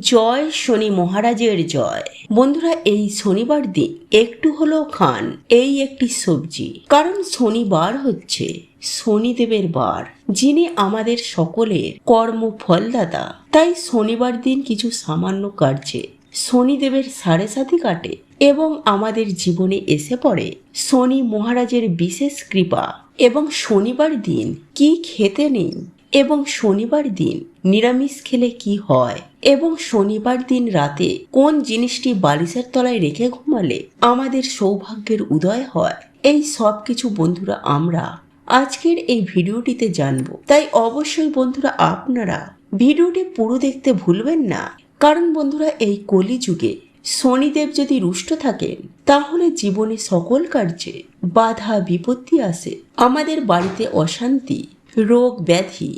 জয় শনি মহারাজের জয়। বন্ধুরা, এই শনিবার দিন একটু হলেও খান, এই একটি সবজি। কারণ শনিবার হচ্ছে শনিদেবের বার, যিনি আমাদের সকলের কর্ম ফলদাতা। তাই শনিবার দিন কিছু সামান্য কার্যে শনিদেবের সাড়ে সাথী কাটে এবং আমাদের জীবনে এসে পড়ে শনি মহারাজের বিশেষ কৃপা। এবং শনিবার দিন কি খেতে নেই এবং শনিবার দিন নিরামিষ খেলে কি হয় এবং শনিবার দিন রাতে কোন জিনিসটি বালিশের তলায় রেখে ঘুমালে আমাদের সৌভাগ্যের উদয় হয়। এই সব কিছু বন্ধুরা আমরা আজকের এই ভিডিওটিতে জানব। তাই অবশ্যই বন্ধুরা আপনারা ভিডিওটি পুরো দেখতে ভুলবেন না। কারণ বন্ধুরা এই কলিযুগে শনিদেব যদি রুষ্ট থাকেন, তাহলে জীবনে সকল কার্যে বাধা, বিপত্তি আসে। আমাদের বাড়িতে অশান্তি, রোগ, ব্যাধি,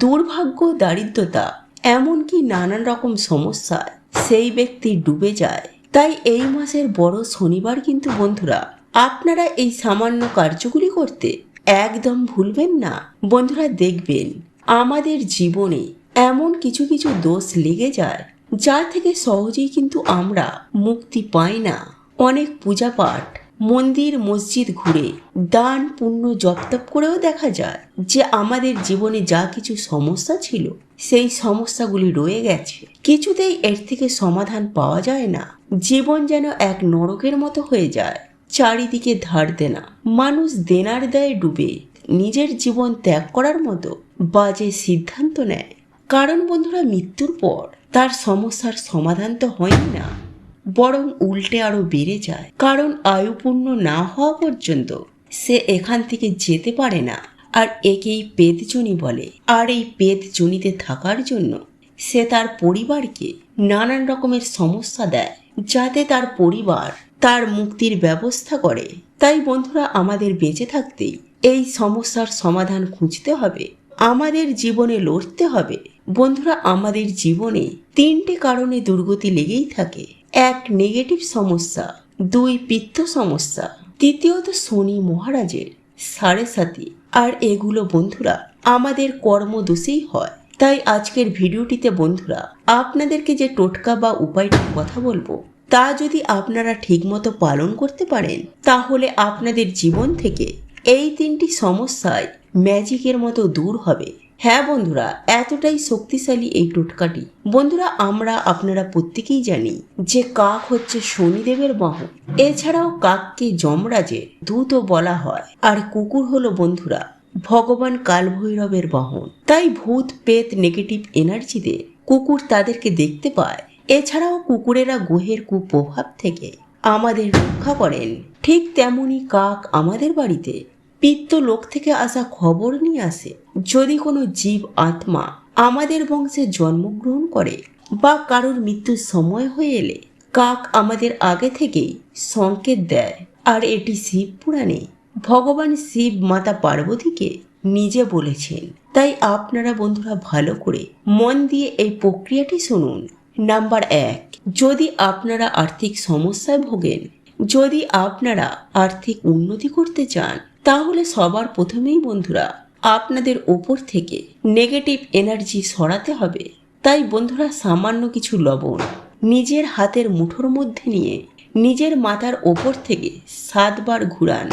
দুর্ভাগ্য, দারিদ্রতা এমনকি নানান রকম সমস্যায় সেই ব্যক্তি ডুবে যায়। তাই এই মাসের বড় শনিবার কিন্তু বন্ধুরা, আপনারা এই সামান্য কার্যগুলি করতে একদম ভুলবেন না। বন্ধুরা দেখবেন, আমাদের জীবনে এমন কিছু কিছু দোষ লেগে যায় যা থেকে সহজেই কিন্তু আমরা মুক্তি পাই না। অনেক পূজা পাঠ মন্দির, মসজিদ ঘুরে দান, পুণ্য জপতপ করেও দেখা যায় যে আমাদের জীবনে যা কিছু সমস্যা ছিল, সেই সমস্যাগুলি রয়ে গেছে। কিছুতেই এর থেকে সমাধান পাওয়া যায় না। জীবন যেন এক নরকের মতো হয়ে যায়, চারিদিকে ধার দেনা। মানুষ দেনার দায়ে ডুবে নিজের জীবন ত্যাগ করার মতো বাজে সিদ্ধান্ত নেয়। কারণ বন্ধুরা, মৃত্যুর পর তার সমস্যার সমাধান তো হয়ই না। বরং উল্টে আরও বেড়ে যায়। কারণ আয়ুপূর্ণ না হওয়া পর্যন্ত সে এখান থেকে যেতে পারে না। আর একেই পেদজনি বলে। আর এই পেদজনিতে থাকার জন্য সে তার পরিবারকে নানান রকমের সমস্যা দেয়, যাতে তার পরিবার তার মুক্তির ব্যবস্থা করে। তাই বন্ধুরা, আমাদের বেঁচে থাকতেই এই সমস্যার সমাধান খুঁজতে হবে। আমাদের জীবনে লড়তে হবে। বন্ধুরা, আমাদের জীবনে তিনটে কারণে দুর্গতি লেগেই থাকে। এক নেগেটিভ সমস্যা, দুই পিত্ত সমস্যা, তৃতীয়ত শনি মহারাজের সাড়ে সাথী আর এগুলো বন্ধুরা, আমাদের কর্মদোষেই হয়। তাই আজকের ভিডিওটিতে বন্ধুরা, আপনাদেরকে যে টোটকা বা উপায়টির কথা বলব, তা যদি আপনারা ঠিকমতো পালন করতে পারেন, তাহলে আপনাদের জীবন থেকে এই তিনটি সমস্যায় ম্যাজিকের মতো দূর হবে। হ্যাঁ বন্ধুরা, এতটাই শক্তিশালী এই টোটকাটি। বন্ধুরা, আমরা আপনারা প্রত্যেকেই জানি যে কাক হচ্ছে শনিদেবের বাহন এছাড়াও কাককে যমরাজে দূতও বলা হয়। আর কুকুর হলো বন্ধুরা, ভগবান কালভৈরবের বাহন তাই ভূত পেত নেগেটিভ এনার্জিতে কুকুর তাদেরকে দেখতে পায়। এছাড়াও কুকুরেরা গুহের কুপ্রভাব থেকে আমাদের রক্ষা করেন। ঠিক তেমনি কাক আমাদের বাড়িতে পিত্ত লোক থেকে আসা খবর নিয়ে আসে, যদি কোনো জীব আত্মা আমাদের বংশে জন্মগ্রহণ করে বা কারোর মৃত্যুর সময় হয়ে এলে, কাক আমাদের আগে থেকেই সংকেত দেয়। আর এটি শিব পুরাণে ভগবান শিব মাতা পার্বতীকে নিজে বলেছেন। তাই আপনারা বন্ধুরা ভালো করে মন দিয়ে এই প্রক্রিয়াটি শুনুন। নাম্বার এক, যদি আপনারা আর্থিক সমস্যায় ভোগেন, যদি আপনারা আর্থিক উন্নতি করতে চান তাহলে সবার প্রথমেই বন্ধুরা, আপনাদের ওপর থেকে নেগেটিভ এনার্জি সরাতে হবে। তাই বন্ধুরা, সামান্য কিছু লবণ নিজের হাতের মুঠোর মধ্যে নিয়ে নিজের মাথার ওপর থেকে সাতবার ঘুরান।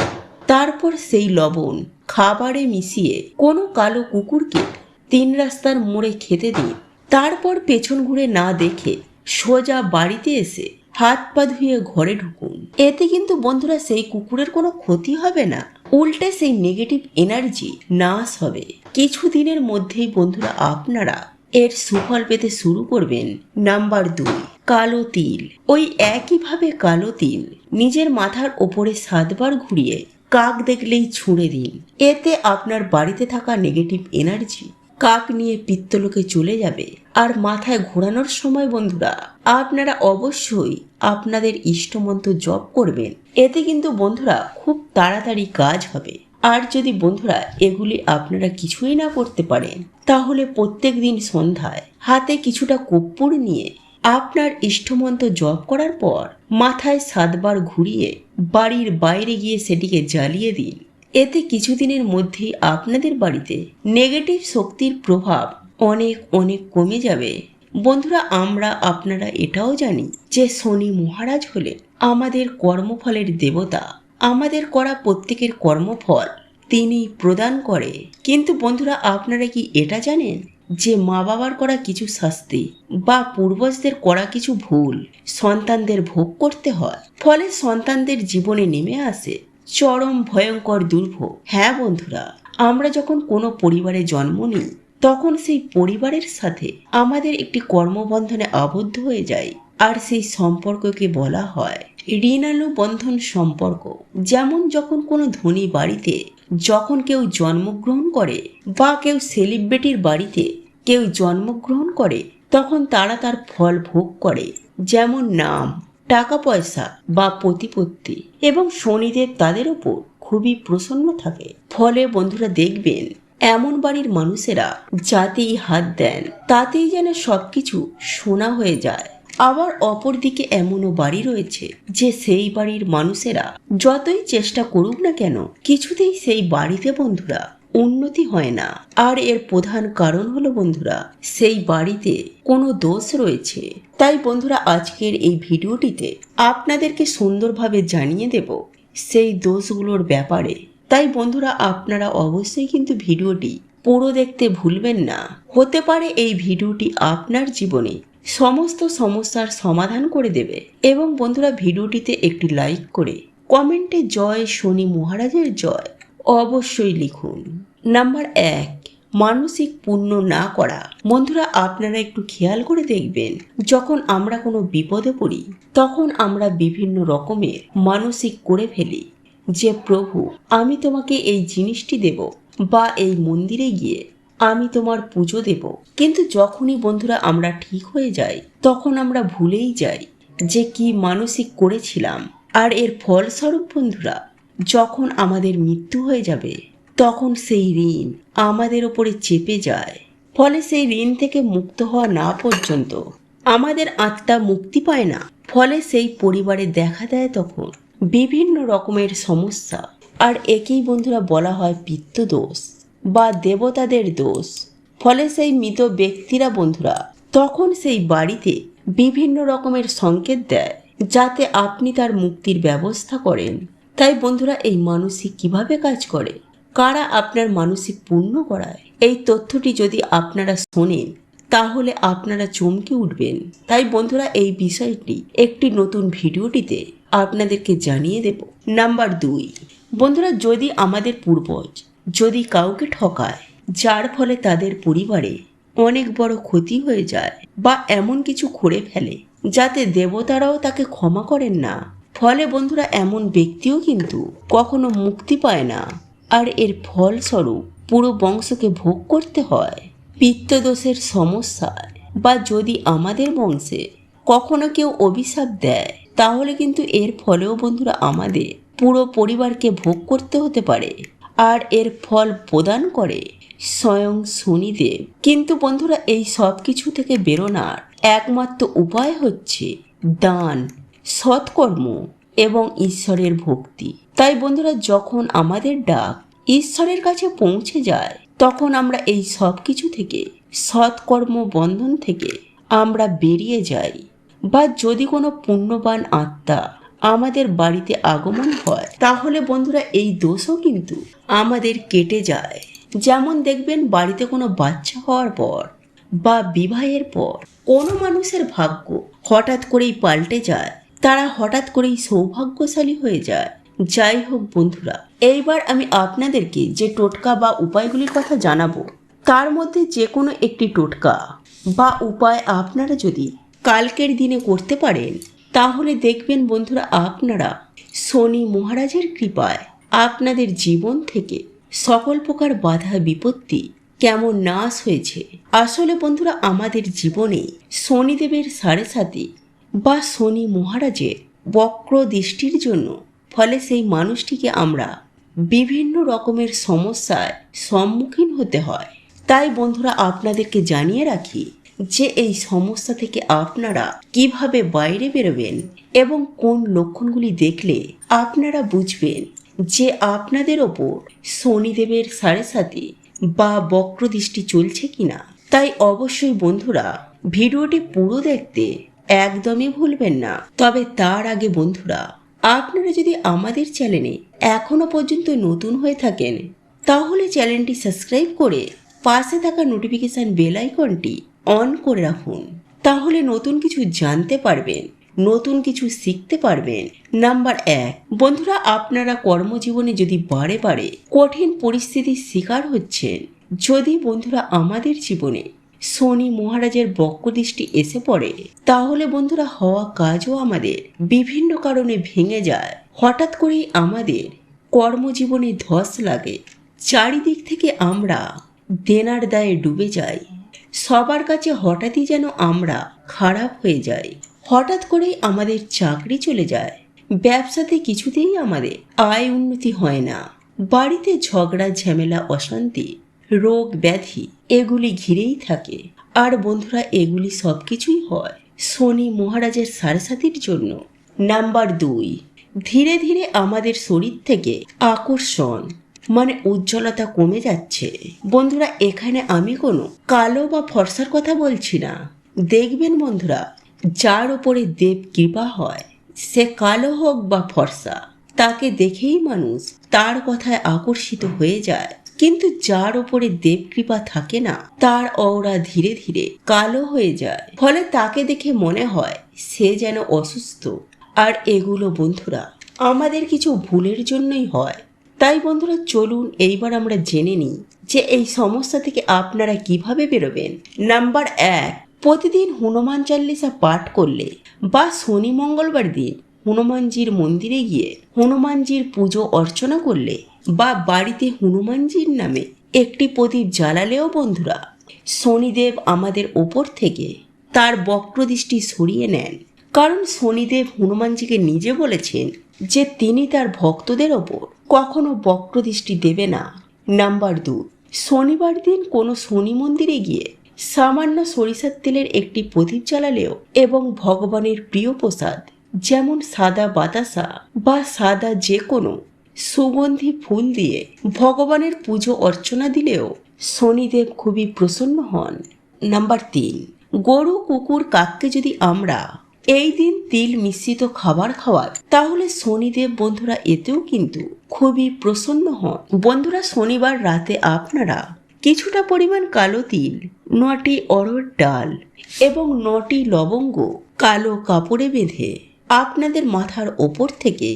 তারপর সেই লবণ খাবারে মিশিয়ে কোনো কালো কুকুরকে তিন রাস্তার মোড়ে খেতে দিন। তারপর পেছন ঘুরে না দেখে সোজা বাড়িতে এসে হাত পা ধুয়ে ঘরে ঢুকুন। এতে কিন্তু বন্ধুরা, সেই কুকুরের কোনো ক্ষতি হবে না। উল্টে সেই নেগেটিভ এনার্জি নাশ হবে। কিছুদিনের মধ্যেই বন্ধুরা আপনারা এর সুফল পেতে শুরু করবেন। নাম্বার দুই, কালো তিল। ওই একইভাবে কালো তিল নিজের মাথার ওপরে সাতবার ঘুরিয়ে কাক দেখলেই ছুঁড়ে দিন। এতে আপনার বাড়িতে থাকা নেগেটিভ এনার্জি কাক নিয়ে পিত্তলোকে চলে যাবে আর মাথায় ঘোরানোর সময় বন্ধুরা, আপনারা অবশ্যই আপনাদের ইষ্টমন্ত্র জপ করবেন। এতে কিন্তু বন্ধুরা খুব তাড়াতাড়ি কাজ হবে। আর যদি বন্ধুরা এগুলি আপনারা কিছুই না করতে পারেন, তাহলে প্রত্যেক দিন সন্ধ্যায় হাতে কিছুটা কর্পূর নিয়ে আপনার ইষ্টমন্ত্র জপ করার পর মাথায় সাতবার ঘুরিয়ে বাড়ির বাইরে গিয়ে সেটিকে জ্বালিয়ে দিন। এতে কিছুদিনের মধ্যেই আপনাদের বাড়িতে নেগেটিভ শক্তির প্রভাব অনেক অনেক কমে যাবে। বন্ধুরা, আমরা আপনারা এটাও জানি যে শনি মহারাজ হলেন আমাদের কর্মফলের দেবতা। আমাদের করা প্রত্যেকের কর্মফল তিনি প্রদান করে। কিন্তু বন্ধুরা, আপনারা কি এটা জানেন যে মা বাবার করা কিছু শাস্তি বা পূর্বজদের করা কিছু ভুল সন্তানদের ভোগ করতে হয়? ফলে সন্তানদের জীবনে নেমে আসে চরম ভয়ঙ্কর দুর্ভোগ। হ্যাঁ বন্ধুরা, আমরা যখন কোনো পরিবারে জন্ম নিই, তখন সেই পরিবারের সাথে আমাদের একটি কর্মবন্ধনে আবদ্ধ হয়ে যায় আর সেই সম্পর্ককে বলা হয় ঋণানুবন্ধন সম্পর্ক। যেমন যখন কোনো ধনী বাড়িতে যখন কেউ জন্মগ্রহণ করে বা কেউ সেলিব্রিটির বাড়িতে কেউ জন্মগ্রহণ করে, তখন তারা তার ফল ভোগ করে। যেমন নাম টাকা পয়সা বা প্রতিপত্তি এবং শনিদেব তাদের ওপর খুবই প্রসন্ন থাকে। ফলে বন্ধুরা দেখবেন, এমন বাড়ির মানুষেরা যাতেই হাত দেন, তাতেই যেন সবকিছু সোনা হয়ে যায়। আবার অপরদিকে এমনও বাড়ি রয়েছে যে সেই বাড়ির মানুষেরা যতই চেষ্টা করুক না কেন, কিছুতেই সেই বাড়িতে বন্ধুরা উন্নতি হয় না। আর এর প্রধান কারণ হলো বন্ধুরা, সেই বাড়িতে কোনো দোষ রয়েছে। তাই বন্ধুরা, আজকের এই ভিডিওটিতে আপনাদেরকে সুন্দরভাবে জানিয়ে দেব সেই দোষগুলোর ব্যাপারে। তাই বন্ধুরা, আপনারা অবশ্যই কিন্তু ভিডিওটি পুরো দেখতে ভুলবেন না। হতে পারে এই ভিডিওটি আপনার জীবনে সমস্ত সমস্যার সমাধান করে দেবে এবং বন্ধুরা, ভিডিওটিতে একটি লাইক করে কমেন্টে জয় শনি মহারাজের জয় অবশ্যই লিখুন। নাম্বার এক, মানসিক পূর্ণ না করা। বন্ধুরা, আপনারা একটু খেয়াল করে দেখবেন, যখন আমরা কোনো বিপদে পড়ি, তখন আমরা বিভিন্ন রকমের মানসিক করে ফেলি। যে, প্রভু, আমি তোমাকে এই জিনিসটি দেব বা এই মন্দিরে গিয়ে আমি তোমার পুজো দেব। কিন্তু যখনই বন্ধুরা আমরা ঠিক হয়ে যাই, তখন আমরা ভুলেই যাই যে, কি মানসিক করেছিলাম। আর এর ফলস্বরূপ বন্ধুরা যখন আমাদের মৃত্যু হয়ে যাবে, তখন সেই ঋণ আমাদের ওপরে চেপে যায়। ফলে সেই ঋণ থেকে মুক্ত হওয়া না পর্যন্ত আমাদের আত্মা মুক্তি পায় না। ফলে সেই পরিবারে দেখা দেয় তখন বিভিন্ন রকমের সমস্যা। আর একেই বন্ধুরা বলা হয় পিত্তদোষ বা দেবতাদের দোষ। ফলে সেই মৃত ব্যক্তিরা বন্ধুরা তখন সেই বাড়িতে বিভিন্ন রকমের সংকেত দেয়, যাতে আপনি তার মুক্তির ব্যবস্থা করেন। তাই বন্ধুরা, এই মানসিক কীভাবে কাজ করে? কারা আপনার মানসিক পূর্ণ করায়? এই তথ্যটি যদি আপনারা শোনেন, তাহলে আপনারা চমকে উঠবেন। তাই বন্ধুরা, এই বিষয়টি, একটি নতুন ভিডিওটিতে আপনাদেরকে জানিয়ে দেব। নাম্বার দুই, বন্ধুরা, যদি আমাদের পূর্বজ যদি কাউকে ঠকায়, যার ফলে তাদের পরিবারে অনেক বড় ক্ষতি হয়ে যায় বা এমন কিছু করে ফেলে, যাতে দেবতারাও তাকে ক্ষমা করেন না ফলে বন্ধুরা এমন ব্যক্তিও কিন্তু কখনো মুক্তি পায় না। আর এর ফলস্বরূপ পুরো বংশকে ভোগ করতে হয়। পিত্তদোষের সমস্যায় বা যদি আমাদের বংশে কখনো কেউ অভিশাপ দেয়, তাহলে কিন্তু এর ফলেও বন্ধুরা আমাদের পুরো পরিবারকে ভোগ করতে হতে পারে। আর এর ফল প্রদান করে স্বয়ং শনিদেব। কিন্তু বন্ধুরা এই সব কিছু থেকে বেরোনার একমাত্র উপায় হচ্ছে দান সৎকর্ম এবং ঈশ্বরের ভক্তি। তাই বন্ধুরা, যখন আমাদের ডাক ঈশ্বরের কাছে পৌঁছে যায়, তখন আমরা এই সব কিছু থেকে, সৎকর্ম বন্ধন থেকে আমরা বেরিয়ে যাই। বা যদি কোনো পুণ্যবান আত্মা আমাদের বাড়িতে আগমন হয়, তাহলে বন্ধুরা, এই দোষও কিন্তু আমাদের কেটে যায়। যেমন দেখবেন, বাড়িতে কোনো বাচ্চা হওয়ার পর বা বিবাহের পর কোনো মানুষের ভাগ্য হঠাৎ করেই পাল্টে যায়। তারা হঠাৎ করেই সৌভাগ্যশালী হয়ে যায়। যাই হোক বন্ধুরা, এইবার আমি আপনাদেরকে যে টোটকা বা উপায়গুলির কথা জানাব, তার মধ্যে যে কোনো একটি টোটকা বা উপায় আপনারা যদি কালকের দিনে করতে পারেন, তাহলে দেখবেন বন্ধুরা আপনারা শনি মহারাজের কৃপায় আপনাদের জীবন থেকে সকল প্রকার বাধা বিপত্তি কেমন নাশ হয়েছে। আসলে বন্ধুরা, আমাদের জীবনে শনিদেবের সাড়ে সাথে বা শনি মহারাজের বক্র দৃষ্টির জন্য। ফলে সেই মানুষটিকে আমরা বিভিন্ন রকমের সমস্যায় সম্মুখীন হতে হয়। তাই বন্ধুরা, আপনাদেরকে জানিয়ে রাখি যে এই সমস্যা থেকে আপনারা কীভাবে বাইরে বেরোবেন এবং কোন লক্ষণগুলি দেখলে আপনারা বুঝবেন যে আপনাদের ওপর শনিদেবের সাড়ে সাথে বা বক্রদৃষ্টি চলছে কিনা। তাই অবশ্যই বন্ধুরা, ভিডিওটি পুরো দেখতে একদমই ভুলবেন না। তবে তার আগে বন্ধুরা, আপনারা যদি আমাদের চ্যানেলে এখনও পর্যন্ত নতুন হয়ে থাকেন, তাহলে চ্যানেলটি সাবস্ক্রাইব করে পাশে থাকা নোটিফিকেশন বেল আইকনটি অন করে রাখুন। তাহলে নতুন কিছু জানতে পারবেন, নতুন কিছু শিখতে পারবেন। নাম্বার এক, বন্ধুরা, আপনারা কর্মজীবনে যদি বারে বারে কঠিন পরিস্থিতির শিকার হচ্ছেন, যদি বন্ধুরা আমাদের জীবনে শনি মহারাজের বক্রদৃষ্টি এসে পড়ে। তাহলে বন্ধুরা হওয়া কাজও আমাদের। বিভিন্ন কারণে ভেঙে যায়। হঠাৎ করেই আমাদের কর্মজীবনে ধস লাগে। চারিদিক থেকে আমরা দেনার দায়ে ডুবে যাই। সবার কাছে হঠাৎই যেন আমরা খারাপ হয়ে যাই। হঠাৎ করেই আমাদের চাকরি চলে যায়। ব্যবসাতে কিছুতেই আমাদের আয় উন্নতি হয় না। বাড়িতে ঝগড়া, ঝামেলা, অশান্তি রোগ ব্যাধি এগুলি ঘিরেই থাকে। আর বন্ধুরা, এগুলি সব কিছুই হয় শনি মহারাজের সারসাতির জন্য। নাম্বার দুই, ধীরে ধীরে আমাদের শরীর থেকে আকর্ষণ মানে উজ্জ্বলতা কমে যাচ্ছে। বন্ধুরা, এখানে আমি কোনো কালো বা ফর্সার কথা বলছি না। দেখবেন বন্ধুরা, যার ওপরে দেব কৃপা হয়, সে কালো হোক বা ফর্সা, তাকে দেখেই মানুষ তার কথায় আকর্ষিত হয়ে যায়। কিন্তু যার ওপরে দেবকৃপা থাকে না, তার অওরা ধীরে ধীরে কালো হয়ে যায়। ফলে তাকে দেখে মনে হয় সে যেন অসুস্থ। আর এগুলো বন্ধুরা, আমাদের কিছু ভুলের জন্যই হয়। তাই বন্ধুরা, চলুন এইবার আমরা জেনে নিই যে এই সমস্যা থেকে আপনারা কীভাবে বেরোবেন। নাম্বার এক, প্রতিদিন হনুমান চাল্লিশা পাঠ করলে বা শনি মঙ্গলবার দিন হনুমানজির মন্দিরে গিয়ে হনুমানজির পুজো অর্চনা করলে বা বাড়িতে হনুমানজির নামে একটি প্রদীপ জ্বালালেও বন্ধুরা, শনিদেব আমাদের ওপর থেকে তার বক্রদৃষ্টি সরিয়ে নেন। কারণ শনিদেব হনুমানজিকে নিজে বলেছেন যে তিনি তার ভক্তদের ওপর কখনো বক্রদৃষ্টি দেবে না। নাম্বার দু শনিবার দিন কোনো শনি মন্দিরে গিয়ে সামান্য সরিষার তেলের একটি প্রদীপ জ্বালালেও এবং ভগবানের প্রিয় প্রসাদ, যেমন সাদা বাতাসা বা সাদা যে কোনো সুগন্ধি ফুল দিয়ে ভগবানের পুজো অর্চনা দিলেও শনিদেব খুবই প্রসন্ন হন। নাম্বার তিন, গরু, কুকুর, কাককে যদি আমরা এই দিন তিল মিশ্রিত খাবার খাওয়াই, তাহলে শনিদেব বন্ধুরা এতেও কিন্তু খুবই প্রসন্ন হন। বন্ধুরা, শনিবার রাতে আপনারা কিছুটা পরিমাণ কালো তিল, নটি অরড় ডাল এবং নটি লবঙ্গ কালো কাপড়ে বেঁধে আপনাদের মাথার ওপর থেকে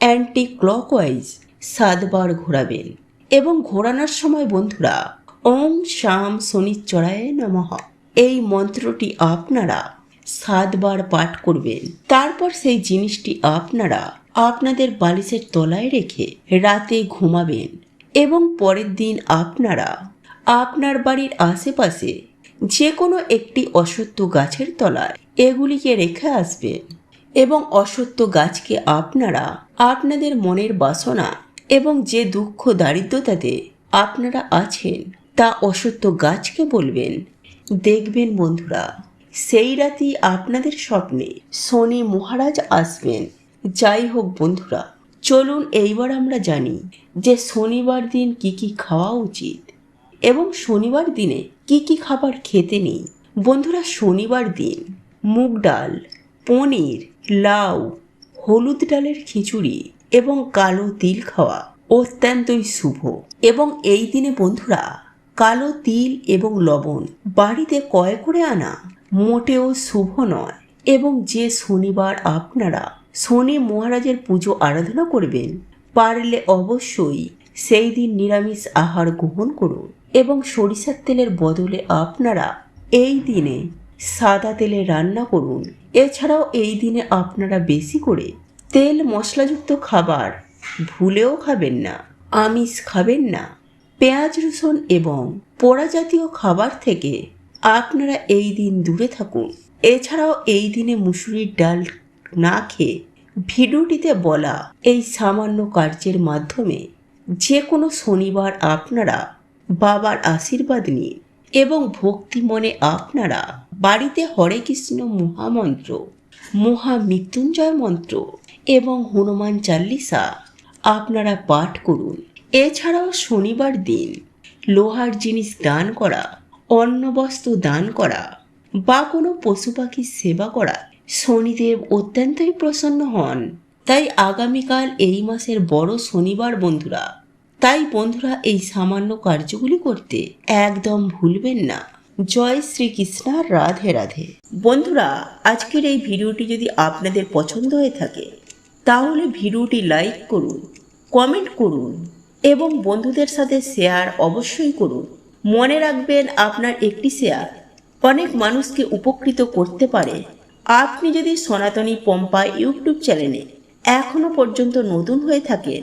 অ্যান্টি ক্লকওয়াইজ সাতবার ঘোরাবেন এবং ঘোরানোর সময় বন্ধুরা, ওম শাম শনিশ্চরায় নমঃ। এই মন্ত্রটি আপনারা সাতবার পাঠ করবেন। তারপর সেই জিনিসটি আপনারা আপনাদের বালিশের তলায় রেখে রাতে ঘুমাবেন এবং পরের দিন আপনারা আপনার বাড়ির আশেপাশে যে কোনো একটি অসত্য গাছের তলায় এগুলিকে রেখে আসবেন। এবং অসত্য গাছকে আপনারা আপনাদের মনের বাসনা এবং যে দুঃখ দারিদ্রতাতে আপনারা আছেন, তা অসত্য গাছকে বলবেন। দেখবেন বন্ধুরা, সেই রাতেই আপনাদের স্বপ্নে শনি মহারাজ আসবেন। যাই হোক বন্ধুরা, চলুন এইবার আমরা জানি যে শনিবার দিন কি কি খাওয়া উচিত এবং শনিবার দিনে কি কি খাবার খেতে নেই। বন্ধুরা, শনিবার দিন মুগ ডাল, পনির লাউ, হলুদ ডালের খিচুড়ি এবং কালো তিল খাওয়া অত্যন্তই শুভ। এবং এই দিনে বন্ধুরা, কালো তিল এবং লবণ বাড়িতে কয় করে আনা মোটেও শুভ নয়। এবং যে শনিবার আপনারা শনি মহারাজের পুজো আরাধনা করবেন, পারলে অবশ্যই সেই দিন নিরামিষ আহার গ্রহণ করুন এবং সরিষার তেলের বদলে আপনারা এই দিনে সাদা তেলে রান্না করুন এছাড়াও এই দিনে আপনারা বেশি করে তেল মশলাযুক্ত খাবার ভুলেও খাবেন না, আমিষ খাবেন না। পেঁয়াজ, রসুন এবং পোড়া জাতীয় খাবার থেকে আপনারা এই দিন দূরে থাকুন। এছাড়াও এই দিনে মুসুরির ডাল না খেয়ে ভিডিওটিতে বলা এই সামান্য কার্যের মাধ্যমে যে কোনো শনিবার আপনারা বাবার আশীর্বাদ নিন এবং ভক্তি মনে আপনারা বাড়িতে হরে কৃষ্ণ মহামন্ত্র, মহা মৃত্যুঞ্জয় মন্ত্র এবং হনুমান চাল্লিশা আপনারা পাঠ করুন। এছাড়াও শনিবার দিন লোহার জিনিস দান করা অন্ন বস্ত্র দান করা বা কোনো পশু পাখির সেবা করা শনিদেব অত্যন্তই প্রসন্ন হন। তাই আগামীকাল এই মাসের বড় শনিবার বন্ধুরা তাই বন্ধুরা এই সামান্য কার্যগুলি করতে একদম ভুলবেন না। জয় শ্রীকৃষ্ণ রাধে রাধে। বন্ধুরা, আজকের এই ভিডিওটি যদি আপনাদের পছন্দ হয়ে থাকে, তাহলে ভিডিওটি লাইক করুন, কমেন্ট করুন এবং বন্ধুদের সাথে শেয়ার অবশ্যই করুন। মনে রাখবেন, আপনার একটি শেয়ার অনেক মানুষকে উপকৃত করতে পারে। আপনি যদি সনাতনী পম্পা ইউটিউব চ্যানেলে এখনও পর্যন্ত নতুন হয়ে থাকেন